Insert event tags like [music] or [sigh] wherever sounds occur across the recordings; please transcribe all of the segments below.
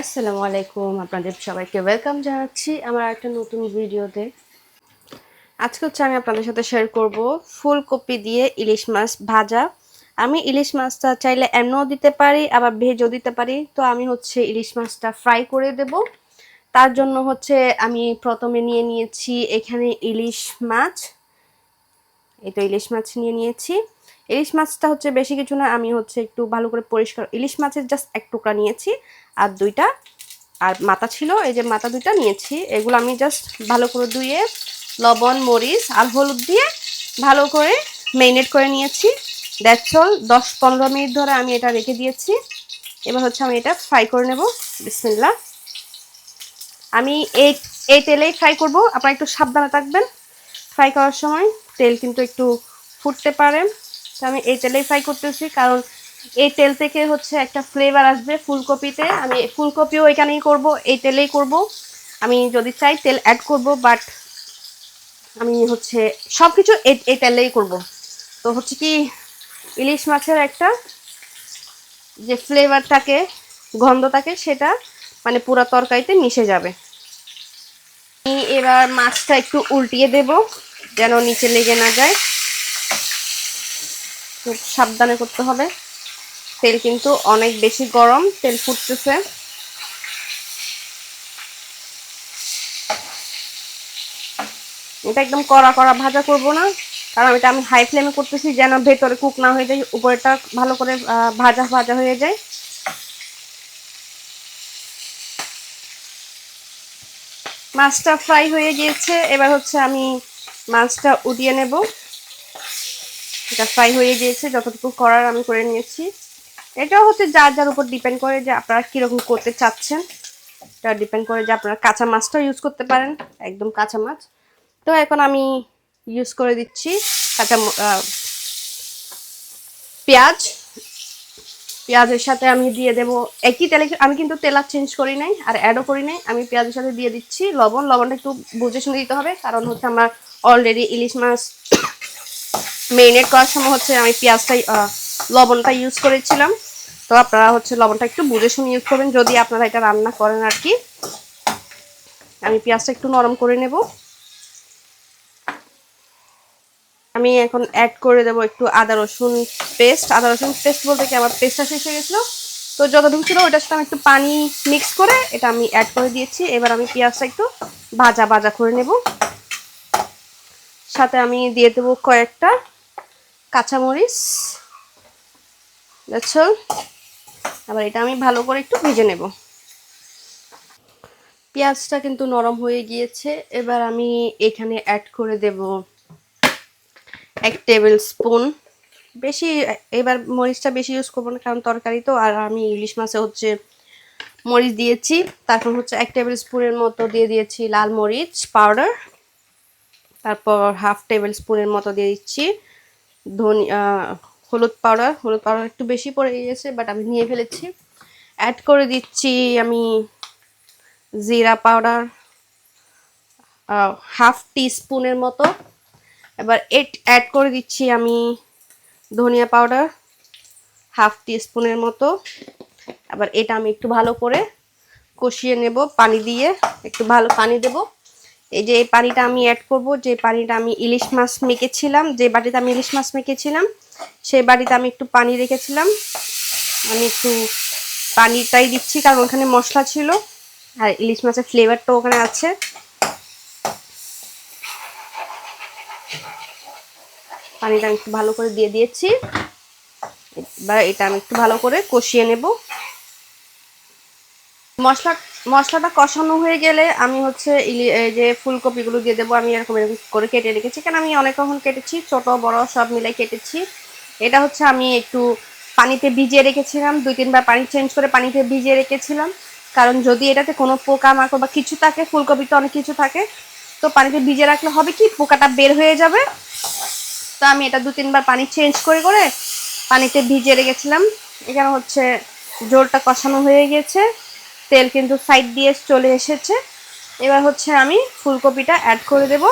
আসসালামু আলাইকুম আপনাদের সবাইকে। ওয়েলকাম জানাচ্ছি আমার একটা নতুন ভিডিওতে। আজকে হচ্ছে আমি আপনাদের সাথে শেয়ার করব ফুলকপি দিয়ে ইলিশ মাছ ভাজা। আমি ইলিশ মাছটা চাইলে এমনও দিতে পারি, আবার ভেজও দিতে পারি। তো আমি হচ্ছে ইলিশ মাছটা ফ্রাই করে দেব। তার জন্য হচ্ছে আমি প্রথমে নিয়ে নিয়েছি এখানে ইলিশ মাছ। এই তো ইলিশ মাছ নিয়ে নিয়েছি। ইলিশ মাছটা হচ্ছে বেশি কিছু না, আমি হচ্ছে একটু ভালো করে পরিষ্কার ইলিশ মাছের জাস্ট এক টুকরা নিয়েছি। আর দুইটা, আর মাথা ছিল, এই যে মাথা দুইটা নিয়েছি। এগুলো আমি জাস্ট ভালো করে ধুয়ে লবণ, মরিচ আর হলুদ দিয়ে ভালো করে মেরিনেট করে নিয়েছি। দ্যাটস দশ পনেরো মিনিট ধরে আমি এটা রেখে দিয়েছি। এবার হচ্ছে আমি এটা ফ্রাই করে নেব। বিসমিল্লা আমি এই এই তেলেই ফ্রাই করব। আপনারা একটু সাবধানে থাকবেন। ফ্রাই করার সময় তেল কিন্তু একটু ফুটতে পারে। তো আমি এই তেলেই ফ্রাই করতেছি। কারণ এই তেল থেকে হচ্ছে একটা ফ্লেভার আসবে ফুলকপিতে। আমি ফুলকপিও এখানেই করব, এই তেলেই করব। আমি যদি চাই তেল অ্যাড করব বাট আমি হচ্ছে সব কিছু এই তেলেই করব। তো হচ্ছে কি, ইলিশ মাছের একটা যে ফ্লেভার থাকে, গন্ধ থাকে, সেটা মানে পুরো তরকারিতে মিশে যাবে। আমি এবার মাছটা একটু উল্টিয়ে দেব, যেন নিচে লেগে না যায়। খুব সাবধানে করতে হবে। তেল কিন্তু অনেক বেশি গরম, তেল ফুটতেছে। এটা একদম কড়া কড়া ভাজা করব না, কারণ এটা আমি হাই ফ্লেমে করতেছি যেন ভেতরে কুক না হয়ে যায় উপরেটা ভালো করে ভাজা ভাজা হয়ে যায়। মাছটা ফ্রাই হয়ে গিয়েছে, এবার হচ্ছে আমি মাছটা উঠিয়ে নেব। এটা ফ্রাই হয়ে গিয়েছে, যতটুকু করার আমি করে নিয়েছি। এটাও হচ্ছে যার যার উপর ডিপেন্ড করে যে আপনারা কীরকম করতে চাচ্ছেন। এটা ডিপেন্ড করে যে আপনারা কাঁচা মাছটাও ইউজ করতে পারেন, একদম কাঁচা মাছ। তো এখন আমি ইউজ করে দিচ্ছি কাঁচা পেঁয়াজ। পেঁয়াজের সাথে আমি দিয়ে দেব একই তেলে, আমি কিন্তু তেল চেঞ্জ করি নাই আর অ্যাডও করি নাই। আমি পেঁয়াজের সাথে দিয়ে দিচ্ছি লবণ। লবণটা একটু বুঝে শুনে দিতে হবে, কারণ হচ্ছে আমার অলরেডি ইলিশ মাছ [coughs] মেরিনেট করার সময় হচ্ছে আমি পেঁয়াজটাই লবণটা ইউজ করেছিলাম। তো আপনারা হচ্ছে লবণটা একটু বুঝে শুনে ইউজ করবেন, যদি আপনারা এটা রান্না করেন আর কি। আমি পেঁয়াজটা একটু নরম করে নেব। আমি এখন অ্যাড করে দেবো একটু আদা রসুন পেস্ট আদা রসুন পেস্ট বলতে কি? আমার পেস্টটা শেষ হয়ে গেছিল। তো যতটুকু ছিল ওইটার সাথে আমি একটু পানি মিক্স করে এটা আমি অ্যাড করে দিয়েছি। এবার আমি পেঁয়াজটা একটু ভাজা ভাজা করে নেব। সাথে আমি দিয়ে দেবো কয়েকটা কাঁচামরিচ। দেখছ আবার এটা আমি ভালো করে একটু ভেজে নেব। পেঁয়াজটা কিন্তু নরম হয়ে গিয়েছে। এবার আমি এখানে অ্যাড করে দেব এক টেবিল স্পুন বেশি, এবার মরিচটা বেশি ইউজ করব না, কারণ তরকারি তো, আর আমি ইলিশ মাছে হচ্ছে মরিচ দিয়েছি। তারপর হচ্ছে এক টেবিল স্পুনের মতো দিয়ে দিয়েছি লাল মরিচ পাউডার তারপর হাফ টেবিল স্পুনের মতো দিয়ে দিচ্ছি ধনি হলুদ পাউডার হলুদ পাউডার একটু বেশি পড়ে গিয়েছে বাট আমি নিয়ে ফেলেছি। অ্যাড করে দিচ্ছি আমি জিরা পাউডার হাফ টি স্পুনের মতো। এবার এট অ্যাড করে দিচ্ছি আমি ধনিয়া পাউডার হাফ টি স্পুনের মতো। আবার এটা আমি একটু ভালো করে কষিয়ে নেব, পানি দিয়ে একটু ভালো পানি দেব। এই যে এই পানিটা আমি অ্যাড করব, যে পানিটা আমি ইলিশ মাছ মেখেছিলাম, যে বাটিতে আমি ইলিশ মাছ মেখেছিলাম, সেই বাড়িতে আমি একটু পানি রেখেছিলাম। আমি একটু পানিটাই দিচ্ছি, কারণ ওখানে মশলা ছিল, আর ইলিশ মাছের ফ্লেভারটা ওখানে আছে। পানিটা আমি একটু ভালো করে দিয়ে দিয়েছি। এবার এটা আমি একটু ভালো করে কষিয়ে নেব। মশলা, মশলাটা কষানো হয়ে গেলে আমি হচ্ছে এই যে ফুলকপিগুলো দিয়ে দেবো। আমি এরকম এরকম করে কেটে রেখেছি। কারণ আমি অনেক রকম কেটেছি, ছোট, বড়, সব মিলাই কেটেছি। এটা হচ্ছে আমি একটু পানিতে ভিজিয়ে রেখেছিলাম। দুই, তিনবার পানি চেঞ্জ করে পানিতে ভিজিয়ে রেখেছিলাম। কারণ যদি এটাতে কোনো পোকা মাকড় বা কিছু থাকে ফুলকপিতে অনেক কিছু থাকে, তো পানিতে ভিজে রাখলে হবে কি? পোকাটা বের হয়ে যাবে। তো আমি এটা দু, তিনবার পানি চেঞ্জ করে করে পানিতে ভিজিয়ে রেখেছিলাম। এখানে হচ্ছে জোরটা কষানো হয়ে গেছে। তেল কিন্তু সাইড দিয়ে চলে এসেছে। এবার হচ্ছে আমি ফুলকপিটা অ্যাড করে দেব।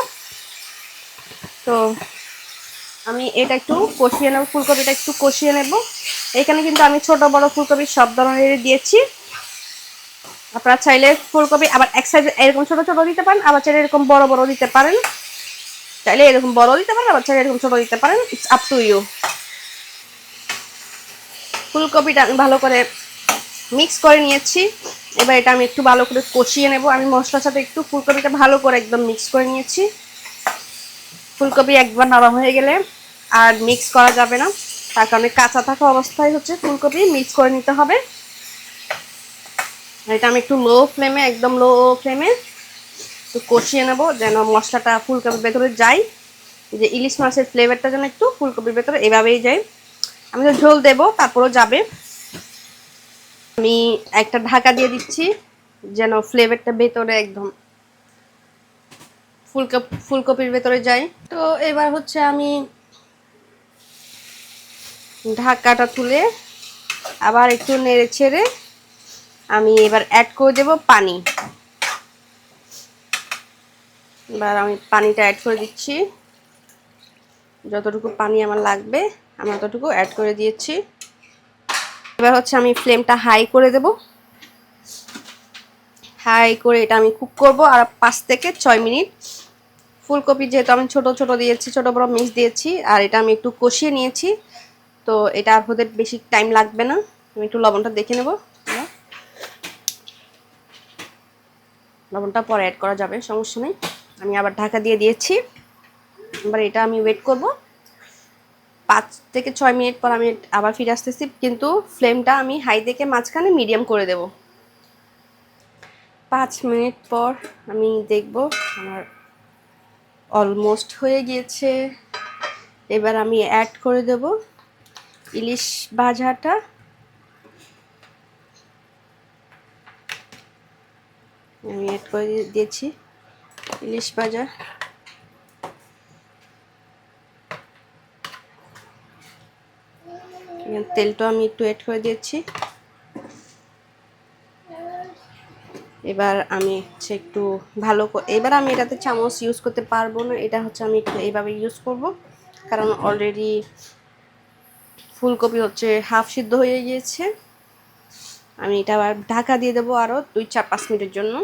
তো আমি এটা একটু কষিয়ে নেব, ফুলকপিটা একটু কষিয়ে নেব। এখানে কিন্তু আমি ছোট বড় ফুলকপি সব ধরনের দিয়েছি। আপনারা চাইলে ফুলকপি আবার এক সাইজ এরকম ছোট ছোট দিতে পারেন, আবার চাইলে এরকম বড় বড় দিতে পারেন। চাইলে এরকম বড় দিতে পারেন, আবার চাইলে এরকম ছোট দিতে পারেন। ইটস আপ টু ইউ ফুলকপিটা আমি ভালো করে মিক্স করে নিয়েছি। এবার এটা আমি একটু ভালো করে কষিয়ে নেব। আমি মশলার সাথে একটু ফুলকপিটা ভালো করে একদম মিক্স করে নিয়েছি। ফুলকপি একবার নরম হয়ে গেলে আর মিক্স করা যাবে না। তার কারণে কাঁচা থাকা অবস্থায় হচ্ছে ফুলকপি মিক্স করে নিতে হবে। এটা আমি একটু লো ফ্লেমে একদম লো ফ্লেমে একটু কষিয়ে নেব যেন মশলাটা ফুলকপির ভেতরে যায়। যে ইলিশ মাছের ফ্লেভারটা যেন একটু ফুলকপির ভেতরে এভাবেই যায়। আমি তো ঝোল দেবো, তারপরেও যাবে। আমি একটা ঢাকা দিয়ে দিচ্ছি, যেন ফ্লেভারটা ভেতরে একদম ফুলকপি, ফুলকপির ভেতরে যায়। তো এবার হচ্ছে আমি ঢাকাটা তুলে আবার একটু নেড়ে ছেড়ে আমি এবার অ্যাড করে দেব পানি। এবার আমি পানিটা অ্যাড করে দিচ্ছি। যতটুকু পানি আমার লাগবে, আমি ততটুকু অ্যাড করে দিয়েছি। এবার হচ্ছে আমি ফ্লেমটা হাই করে দেব। হাই করে এটা আমি কুক করব আর পাঁচ থেকে ছয় মিনিট। ফুলকপি যেহেতু আমি ছোট ছোট দিয়েছি, ছোট বড় মিক্স দিয়েছি, আর এটা আমি একটু কষিয়ে নিয়েছি। তো এটা আর বেশি টাইম লাগবে না, আমি একটু লবণটা দেখে নেব। লবণটা পরে অ্যাড করা যাবে, সমস্যা নেই। আমি আবার ঢাকা দিয়ে দিয়েছি। এবার এটা আমি ওয়েট করব। পাঁচ থেকে ছয় মিনিট পর আমি আবার ফিরে আসতেছি, কিন্তু ফ্লেমটা আমি হাই থেকে মাঝখানে মিডিয়াম করে দেব। পাঁচ মিনিট পর আমি দেখব আমার অলমোস্ট হয়ে গিয়েছে। এবার আমি অ্যাড করে দেব ইলিশ ভাজাটা। আমি অ্যাড করে দিয়েছি ইলিশ ভাজা। তেলটা আমি একটু অ্যাড করে দিয়েছি। এবার আমি হচ্ছে একটু ভালো এবার আমি এটাতে চামচ ইউজ করতে পারব না, এটা হচ্ছে আমি একটু এইভাবে ইউজ করব। কারণ অলরেডি ফুলকপি হচ্ছে হাফ সিদ্ধ হয়ে গিয়েছে। আমি এটা আবার ঢাকা দিয়ে দেবো আরও দুই চার পাঁচ মিনিটের জন্য।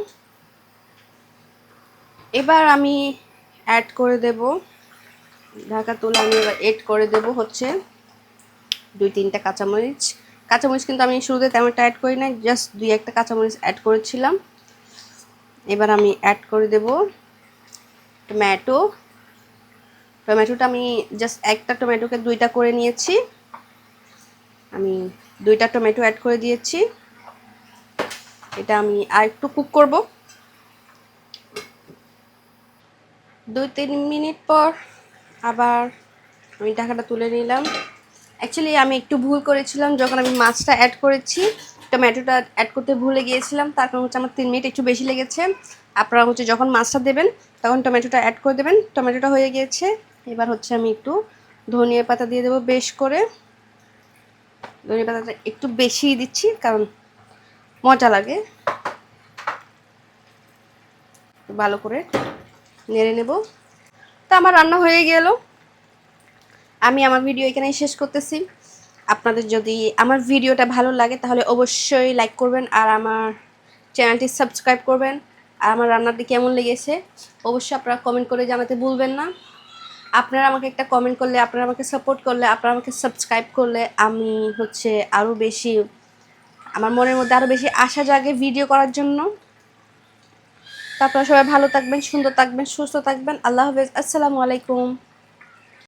এবার আমি অ্যাড করে দেব। ঢাকা তুলে আমি এবার এড করে দেব হচ্ছে দুই, তিনটা কাঁচামরিচ। কাঁচামরিচ কিন্তু আমি শুরুতে তেমনটা অ্যাড করি না জাস্ট দুই, একটা কাঁচামরিচ অ্যাড করেছিলাম। এবার আমি অ্যাড করে দেব টমেটো টমেটোটা আমি জাস্ট একটা টমেটোকে দুইটা করে নিয়েছি। আমি দুইটা টমেটো অ্যাড করে দিয়েছি। এটা আমি আর একটু কুক করব। দুই, তিন মিনিট পর আবার আমি ঢাকাটা তুলে নিলাম। অ্যাকচুয়ালি আমি একটু ভুল করেছিলাম, যখন আমি মাছটা অ্যাড করেছি, টমেটোটা অ্যাড করতে ভুলে গিয়েছিলাম, তার কারণ হচ্ছে আমার তিন মিনিট একটু বেশি লেগেছে। আপনারা হচ্ছে যখন মাছটা দেবেন, তখন টমেটোটা অ্যাড করে দেবেন। টমেটোটা হয়ে গিয়েছে, এবার হচ্ছে আমি একটু ধনিয়া পাতা দিয়ে দেবো বেশ করে। ধনিয়া পাতাটা একটু বেশি দিচ্ছি, কারণ মজা লাগে। ভালো করে নেড়ে নেব। তা আমার রান্না হয়ে গেল। আমি আমার ভিডিও এখানেই শেষ করতেছি। আপনাদের যদি আমার ভিডিওটা ভালো লাগে, তাহলে অবশ্যই লাইক করবেন আর আমার চ্যানেলটি সাবস্ক্রাইব করবেন। আর আমার রান্নাটি কেমন লেগেছে, অবশ্যই আপনারা কমেন্ট করে জানাতে ভুলবেন না। আপনারা আমাকে একটা কমেন্ট করলে, আপনারা আমাকে সাপোর্ট করলে, আপনারা আমাকে সাবস্ক্রাইব করলে আমি হচ্ছে আরও বেশি, আমার মনের মধ্যে আরও বেশি আশা জাগে ভিডিও করার জন্য। তো আপনারা সবাই ভালো থাকবেন, সুন্দর থাকবেন, সুস্থ থাকবেন। আল্লাহ হাফেজ, আসসালামু আলাইকুম।